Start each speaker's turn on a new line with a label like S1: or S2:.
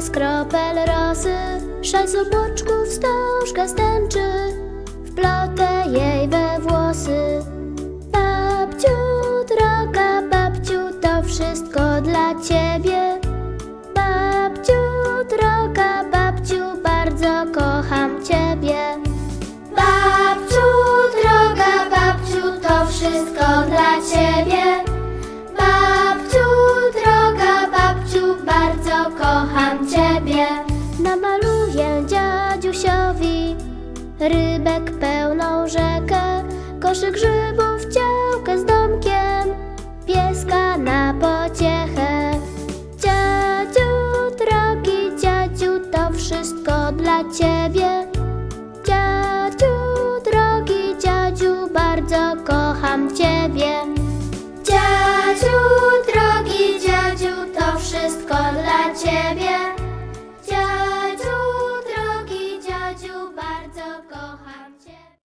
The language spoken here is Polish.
S1: z kropel rosy, sześć obłoczków wstążka stęczy, wplotę jej we włosy. Babciu, droga babciu, to wszystko dla ciebie. Babciu, droga babciu, bardzo kocham ciebie. Babciu, droga babciu, to wszystko dla ciebie. Namaluję dziadziusiowi Rybek pełną rzekę. Koszyk grzybów, ciałkę z domkiem Pieska na pociechę. Dziadziu, drogi dziadziu To wszystko dla ciebie. Dziadziu, drogi dziadziu Bardzo kocham ciebie. Dziadziu, drogi dziadziu To wszystko dla ciebie.